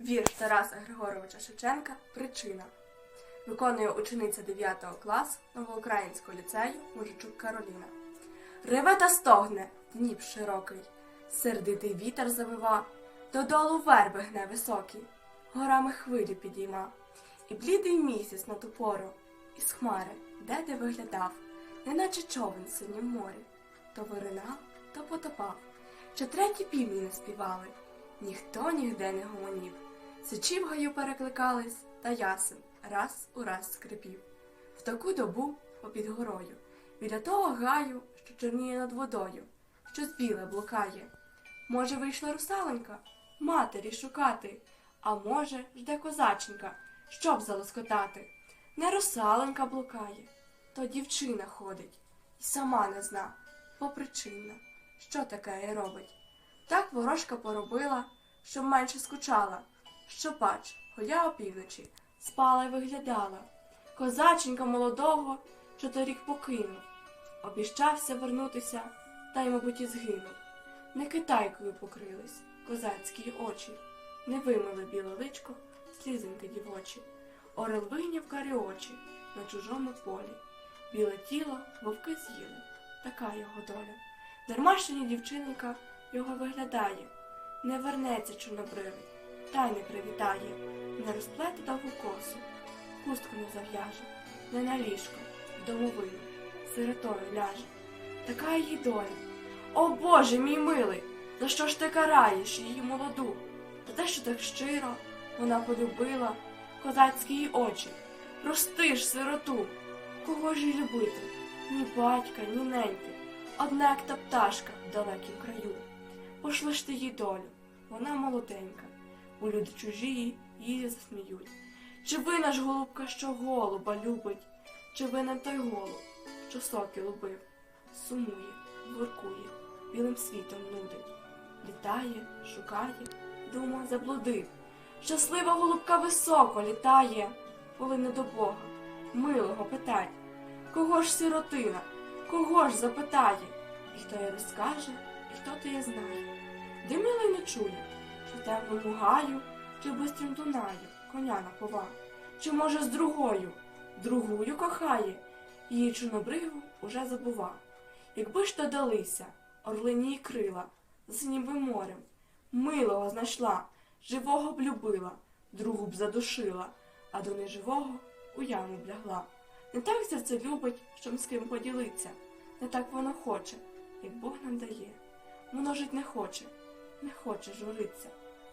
Вірш Тараса Григоровича Шевченка Причина. Виконує учениця 9 класу Новоукраїнського ліцею Мужичук Кароліна. Реве та стогне Дніп широкий, сердитий вітер завива, додолу верби гне високий, горами хвилі підійма. І блідий місяць на ту пору, із хмари, де де виглядав, неначе човен в синім морі, то виринав, то потопав. Чи треті півні не співали, ніхто нігде не гомонів. Сичі в перекликались, та ясен раз у раз скрипів. В таку добу попід горою, біля того гаю, що чорніє над водою, щось біле блукає. Може, вийшла русаленька матері шукати, а може, жде козаченька, щоб залоскотати. Не русаленька блукає, то дівчина ходить, і сама не зна, попричинна, що таке робить. Так ворожка поробила, щоб менше скучала, що бач, холя опівночі, спала й виглядала. Козаченька молодого, що торік покинув, обіщався вернутися, та й, мабуть, і згинув. Не китайкою покрились козацькі очі, не вимили біле личко, слізинки дівочі, орел вийняв карі очі на чужому полі. Біле тіло вовки з'їли, така його доля. Дарма що ні дівчинка його виглядає, не вернеться чорнобривий, та й не привітає, не розплете довгу косу, хустку не зав'яже, не на ліжко, в домовину, сиротою ляже. Така її доля. О Боже, мій милий, за що ж ти караєш її молоду? За те, що так щиро вона полюбила козацькі її очі. Прости ж сироту, кого ж їй любити? Ні батька, ні неньки, одна як та пташка в далекім краю. Пошли ж ти їй долю, вона молоденька, бо люди чужі її засміють. Чи вина ж голубка, що голуба любить, чи винен той голуб, що соки лубив, сумує, воркує, білим світом нудить, літає, шукає, дума заблудив. Щаслива голубка високо літає, коли не до Бога, милого питать, кого ж сиротина, кого ж запитає, і хто їй розкаже, і хто то її знає. Де милий не чує, чи темному гаю, чи бистрім Дунаю коня напова, чи може з другою, другою кохає, її чорнобриву уже забува. Якби ж додалися орлині й крила, з ніби морем, милого знайшла, живого б любила, другу б задушила, а до неживого у яму б лягла. Не так серце любить, щоб з ким поділиться, не так воно хоче, як Бог нам дає. Воно жить не хоче, не хоче журиться.